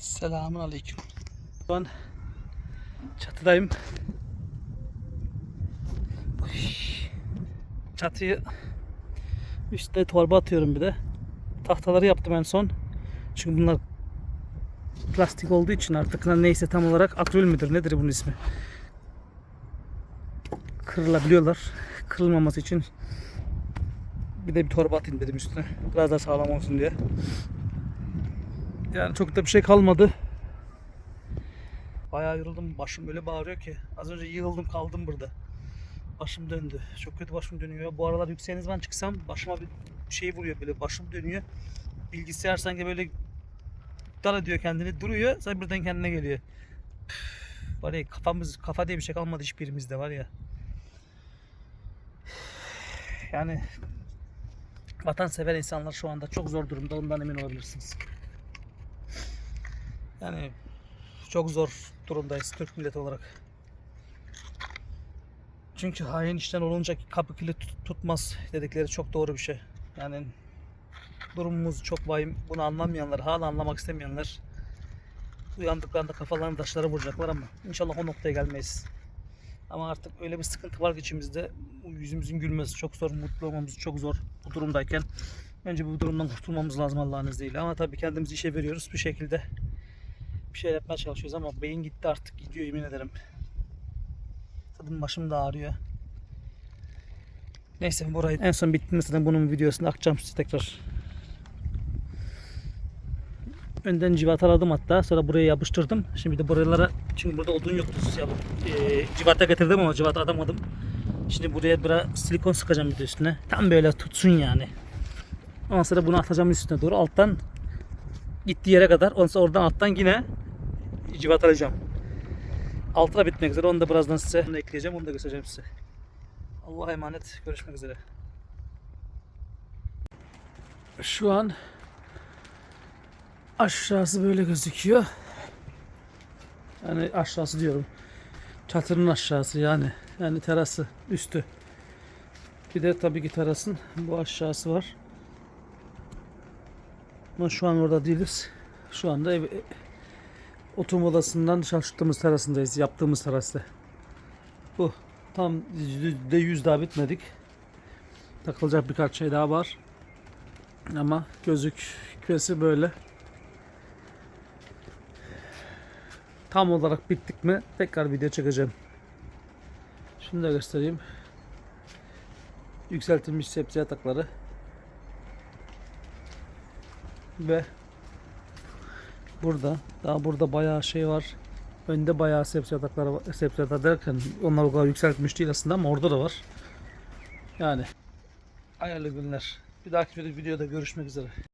Selamun aleyküm. Şu an çatıdayım. Çatıyı üstte torba atıyorum bir de. Tahtaları yaptım en son. Çünkü bunlar plastik olduğu için artık neyse tam olarak akril midir nedir bunun ismi? Kırılabiliyorlar. Kırılmaması için bir de bir torba atayım dedim üstüne. Biraz daha sağlam olsun diye. Yani çok da bir şey kalmadı. Bayağı yoruldum. Başım öyle bağırıyor ki. Az önce yığıldım kaldım burada. Başım döndü. Çok kötü başım dönüyor. Bu aralar yükseğe ne zaman çıksam başıma bir şey vuruyor böyle. Başım dönüyor. Bilgisayar sanki böyle dal ediyor kendini. Duruyor. Sonra birden kendine geliyor. Üf, Var ya kafamız, kafa diye bir şey kalmadı hiçbirimizde var ya. Yani vatansever insanlar şu anda çok zor durumda. Ondan emin olabilirsiniz. Yani çok zor durumdayız Türk milleti olarak. Çünkü hain işten olunca kapı kilit tut- tutmaz dedikleri çok doğru bir şey. Yani durumumuz çok vahim. Bunu anlamayanlar, hala anlamak istemeyenler uyandıklarında kafalarını taşlara vuracaklar ama inşallah o noktaya gelmeyiz. Ama artık öyle bir sıkıntı var ki içimizde yüzümüzün gülmesi çok zor, mutlu olmamız çok zor bu durumdayken. Önce bu durumdan kurtulmamız lazım Allah'ın izniyle. Ama tabii kendimizi işe veriyoruz bir şekilde bir şey yapmaya çalışıyoruz ama beyin gitti artık gidiyor yemin ederim. Tadım başım da ağrıyor. Neyse burayı en son bittiğinde zaten bunun videosunu akacağım size tekrar. Önden civataladım hatta sonra buraya yapıştırdım. Şimdi de buralara çünkü burada odun yoktu. Ya, e, civata getirdim ama civata atamadım. Şimdi buraya biraz silikon sıkacağım bir üstüne. Tam böyle tutsun yani. Ondan sonra bunu atacağım üstüne doğru alttan gittiği yere kadar. Ondan sonra oradan alttan yine civatalayacağım. Altına bitmek üzere. Onu da birazdan size onu ekleyeceğim. Onu da göstereceğim size. Allah'a emanet. Görüşmek üzere. Şu an aşağısı böyle gözüküyor. Yani aşağısı diyorum. Çatının aşağısı yani. Yani terası üstü. Bir de tabii ki terasın bu aşağısı var. Ama şu an orada değiliz. Şu anda ev, oturma odasından dışarı çıktığımız terasındayız. Yaptığımız terasta. Bu. Tam yüzde yüz daha bitmedik. Takılacak birkaç şey daha var. Ama gözükmesi böyle. Tam olarak bittik mi tekrar video çekeceğim. Şunu da göstereyim. Yükseltilmiş sebze yatakları. Ve burada daha burada bayağı şey var. Önde bayağı sebze yatakları var. Sebze yatakları derken onlar o kadar yükseltmiş değil aslında ama orada da var. Yani hayırlı günler. Bir dahaki videoda görüşmek üzere.